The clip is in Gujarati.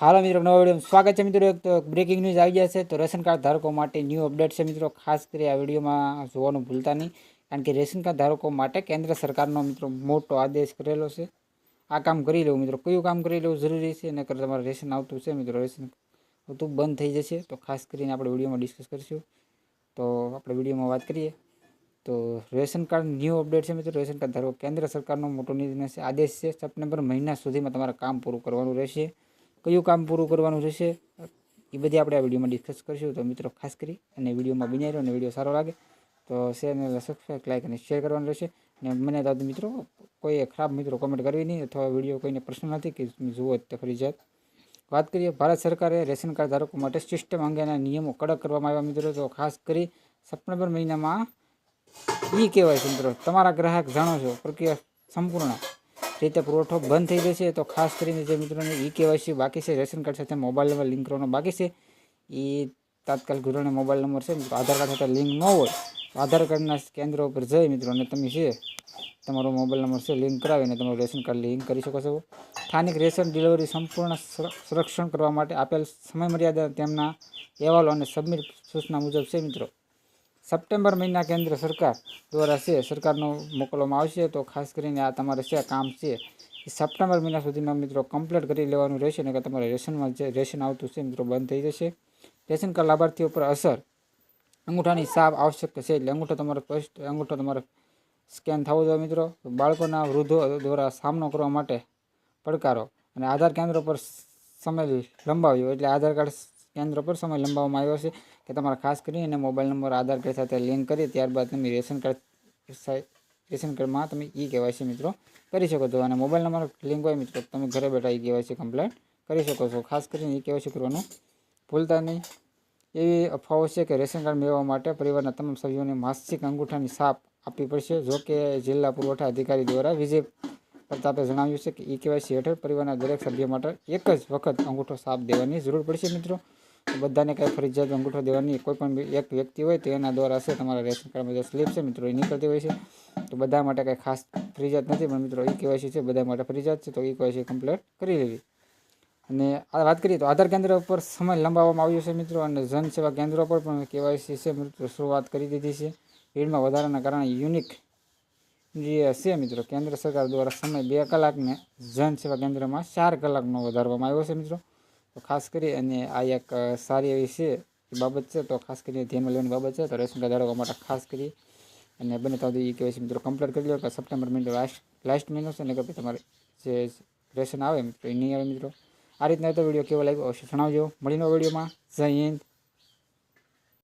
હાલો મિત્રો, નવા વીડિયો સ્વાગત છે મિત્રો એક તો બ્રેકિંગ ન્યૂઝ આવી ગયા છે. તો રેશન કાર્ડ ધારકો માટે ન્યૂ અપડેટ છે મિત્રો. ખાસ કરી આ વિડીયોમાં જોવાનું ભૂલતા નહીં. કારણ કે રેશન કાર્ડ ધારકો માટે કેન્દ્ર સરકારનો મિત્રો મોટો આદેશ કરેલો છે. આ કામ કરી લેવું મિત્રો. કયું કામ કરી લેવું જરૂરી છે? નકર તમારે રેશન આવતું છે મિત્રો. રેશન આવતું બંધ થઈ જશે. તો ખાસ કરીને આપણે વિડીયોમાં ડિસ્કસ કરીશું. તો આપણે વિડીયોમાં વાત કરીએ. તો રેશન કાર્ડ ન્યૂ અપડેટ છે મિત્રો. રેશન કાર્ડ ધારો કેન્દ્ર સરકારનો મોટો નિર્ણય છે. આદેશ છે સપ્ટેમ્બર મહિના સુધીમાં તમારે કામ પૂરું કરવાનું રહેશે. કયું કામ પૂરું કરવાનું જશે એ બધી આપણે આ વિડીયોમાં ડિસ્કસ કરીશું. તો મિત્રો, ખાસ કરી અને વિડીયોમાં બન્યા રહ્યો અને વીડિયો સારો લાગે, તો શેર સબસ્ક્રાઈબ લાઈક અને શેર કરવાનું રહેશે. અને મને તો મિત્રો, કોઈ ખરાબ મિત્રો કોમેન્ટ કરવી નહીં, અથવા વીડિયો કોઈને પ્રશ્ન નથી કે જુઓ તો ફરજિયાત વાત કરીએ, ભારત સરકારે રેશન કાર્ડ ધારકો માટે સિસ્ટમ અંગેના નિયમો કડક કરવામાં આવ્યા મિત્રો. તો ખાસ કરી, સપ્ટેમ્બર મહિનામાં ઈ કહેવાય છે મિત્રો, તમારા ગ્રાહક જાણો છો, પ્રક્રિયા સંપૂર્ણ. રીતે પુરવઠો બંધ થઈ જશે, તો ખાસ કરીને જે મિત્રોને ઈ કેવાયસી બાકી છે, રેશન કાર્ડ સાથે મોબાઈલ નંબર, લિંક કરવાનો બાકી છે એ તાત્કાલિક ધોરણે મોબાઈલ નંબર છે આધાર કાર્ડ સાથે લિંક ન હોય આધાર કાર્ડના કેન્દ્ર ઉપર જઈ મિત્રો, અને તમે છે તમારો મોબાઈલ નંબર છે, લિંક કરાવીને તમારું રેશન કાર્ડ લિંક કરી શકો છો. સ્થાનિક રેશન ડિલિવરી સંપૂર્ણ સર- સંરક્ષણ કરવા માટે આપેલ સમયમર્યાદા તેમના અહેવાલો અને સબમિટ સૂચના મુજબ છે, મિત્રો. સપ્ટેમ્બર મહિના કેન્દ્ર સરકાર દ્વારા છે, સરકારનો મોકલવામાં આવશે. તો ખાસ કરીને આ તમારે છે કામ છે, એ સપ્ટેમ્બર મહિના સુધીમાં મિત્રો કમ્પ્લીટ કરી લેવાનું રહેશે ને તમારે રેશનમાં જે રેશન આવતું છે મિત્રો બંધ થઈ જશે. રેશન કાર્ડ લાભાર્થીઓ પર અસર. અંગૂઠાની સાપ આવશ્યક છે, એટલે અંગૂઠો તમારો ફર્સ્ટ અંગૂઠો તમારે સ્કેન થવો જોઈએ મિત્રો. બાળકોના વૃદ્ધો દ્વારા સામનો કરવા માટે પડકારો. અને આધાર કેન્દ્રો પર સમય લંબાવ્યો, એટલે આધાર કાર્ડ કેન્દ્ર પર સમય લંબાવવામાં આવ્યો છે કે તમારે ખાસ કરીને મોબાઈલ નંબર, આધાર કાર્ડ સાથે લિંક કરી ત્યારબાદ તમે રેશન કાર્ડ રેશન કાર્ડમાં તમે ઈ કેવાયસી મિત્રો કરી શકો છો. અને મોબાઈલ નંબર લિંક હોય મિત્રો તમે ઘરે બેઠા ઈ કેવાયસી કમ્પ્લીટ કરી શકો છો. ખાસ કરીને ઈ કેવાયસી કરવાનું ભૂલતા નહીં. એવી અફવાઓ છે કે રેશન કાર્ડ મેળવવા માટે પરિવારના તમામ સભ્યોને માસિક અંગૂઠાની છાપ આપવી પડશે. જો કે જિલ્લા પુરવઠા અધિકારી દ્વારા વિજય પ્રતાપે જણાવ્યું છે કે ઈ કેવાયસી હેઠળ પરિવારના દરેક સભ્ય માટે એક જ વખત અંગૂઠો છાપ દેવાની જરૂર પડશે મિત્રો. બધાને કાંઈ ફરજિયાત અંગૂઠો દેવાની કોઈ પણ એક વ્યક્તિ હોય તો એના દ્વારા છે તમારા રેશન કાર્ડમાં જે સ્લીપ છે મિત્રો એ નીકળતી હોય છે. તો બધા માટે કાંઈ ખાસ ફરજિયાત નથી, પણ મિત્રો ઈ કેવાયસી છે, બધા માટે ફરજિયાત છે, તો ઈ કેવાયસી કમ્પ્લીટ કરી લેવી. અને આ વાત કરીએ તો આધાર કેન્દ્ર ઉપર સમય લંબાવવામાં આવ્યો છે મિત્રો, અને જન સેવા કેન્દ્રો પર પણ કેવાયસી છે મિત્રો શરૂઆત કરી દીધી છે. ભીડમાં વધારાના કારણે યુનિક જે છે મિત્રો, કેન્દ્ર સરકાર દ્વારા સમય બે કલાકને જન સેવા કેન્દ્રમાં ચાર કલાકનો વધારવામાં આવ્યો છે મિત્રો. તો ખાસ કરી અને આ એક સારી એવી છે બાબત છે, તો ખાસ કરીને ધ્યાનમાં લેવાની બાબત છે. તો રેશન કાર્ડ ધારકો માટે ખાસ કરી અને બને ત્યાં સુધી છે, મિત્રો કમ્પ્લીટ કરી લો કે સપ્ટેમ્બર મહિનો લાસ્ટ લાસ્ટ મહિનો છે ને કે તમારે જે રેશન આવે, મિત્રો એ નહીં આવે, મિત્રો. આ રીતના તો વીડિયો કેવો લાગ્યો, અવશ્ય જણાવજો. મળીનો વિડીયોમાં. જય હિન્દ.